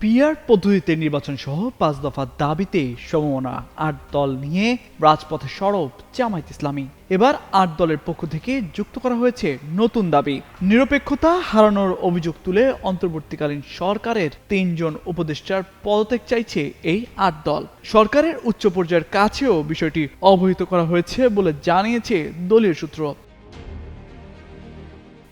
Peer পদ্ধতিতে নির্বাচন সহ পাঁচ দফা দাবিতে সমমনা। আট দল নিয়ে রাজপথে সরব জামায়াত ইসলামী। এবার আট দলের পক্ষ থেকে যুক্ত করা হয়েছে নতুন দাবি। নিরপেক্ষতা হারানোর অভিযোগ তুলে অন্তর্বর্তীকালীন সরকারের তিনজন উপদেষ্টার পদত্যাগ চাইছে এই আট দল। সরকারের উচ্চ পর্যায়ের কাছেও বিষয়টি অবহিত করা হয়েছে বলে জানিয়েছে দলীয় সূত্র।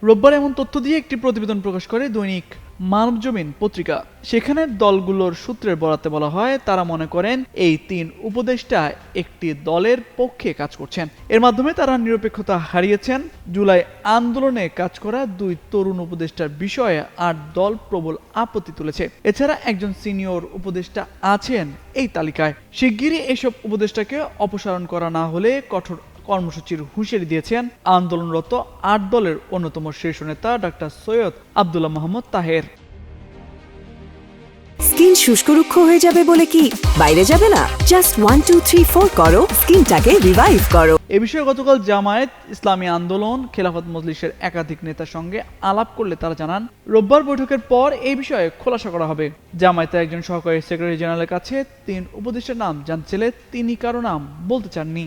রোববার এমন তথ্য দিয়ে একটি প্রতিবেদন প্রকাশ করে দৈনিক মানবজমিন পত্রিকা। সেখানে দলগুলোর সূত্রের বরাতে বলা হয়, তারা মনে করেন এই তিন উপদেষ্টা একটি দলের পক্ষে কাজ করছেন। এর মাধ্যমে তারা নিরপেক্ষতা হারিয়েছেন। জুলাই আন্দোলনে কাজ করা দুই তরুণ উপদেষ্টার বিষয়ে আট দল প্রবল আপত্তি তুলেছে। এছাড়া একজন সিনিয়র উপদেষ্টা আছেন এই তালিকায়। শিগগিরই এসব উপদেষ্টাকে অপসারণ করা না হলে কঠোর কর্মসূচির হুঁশিয়ারি দিয়েছেন আন্দোলনরত আট দলের অন্যতম শীর্ষ নেতা ডাক্তার সৈয়দ আবদুল্লাহ মোহাম্মদ তাহের। স্কিন শুষ্ক রুক্ষ হয়ে যাবে বলে কি? বাইরে যাবে না? Just one two three four করো। স্কিনটাকে রিভাইভ করো। এ বিষয়ে গতকাল জামায়াত ইসলামী আন্দোলন খেলাফত মজলিসের একাধিক নেতার সঙ্গে আলাপ করলে তারা জানান রোববার বৈঠকের পর এই বিষয়ে খোলাসা করা হবে। জামায়াতের একজন সহকারী সেক্রেটারি জেনারেলের কাছে তিন উপদেষ্টার নাম জানতে চাইলে তিনি কারও নাম বলতে চাননি।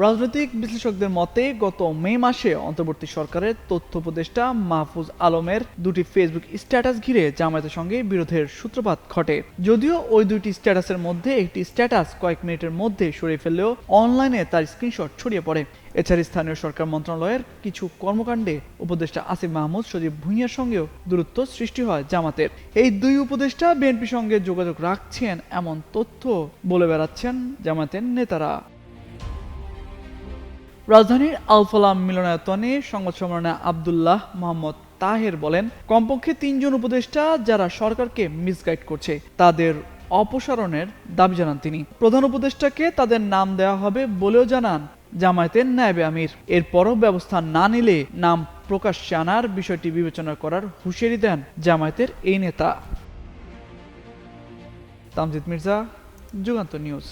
রাজনৈতিক বিশ্লেষকদের মতে, গত মে মাসে অন্তর্বর্তী সরকারের তথ্য উপদেষ্টা মাহফুজ আলমের দুটি ফেসবুক স্ট্যাটাস ঘিরে জামায়াতের সঙ্গে বিরোধের সূত্রপাত ঘটে। যদিও ওই দুইটি স্ট্যাটাসের মধ্যে একটি স্ট্যাটাস কয়েক মিনিটের মধ্যে সরিয়ে ফেললেও অনলাইনে তার স্ক্রিনশট ছড়িয়ে পড়ে। এছাড়া স্থানীয় সরকার মন্ত্রণালয়ের কিছু কর্মকাণ্ডে উপদেষ্টা আসিফ মাহমুদ, সজীব ভুঁইয়ার সঙ্গেও দূরত্ব সৃষ্টি হয় জামাতের। এই দুই উপদেষ্টা বিএনপির সঙ্গে যোগাযোগ রাখছেন এমন তথ্য বলে বেড়াচ্ছেন জামাতের নেতারা। রাজধানীর আলফালা মিলনায়তনে সংবাদ সম্মেলনে আবদুল্লাহ মোহাম্মদ তাহের বলেন, কমপক্ষে তিনজন উপদেষ্টা যারা সরকারকে মিসগাইড করছে, তাদের অপসারণের দাবি জানান তিনি। প্রধান উপদেষ্টাকে তাদের নাম দেওয়া হবে বলেও জানান জামায়াতের নায়েবে আমির। এরপরও ব্যবস্থা না নিলে নাম প্রকাশ্যে আনার বিষয়টি বিবেচনা করার হুঁশিয়ারি দেন জামায়াতের এই নেতা। তামজিদ মির্জা, যুগান্ত নিউজ।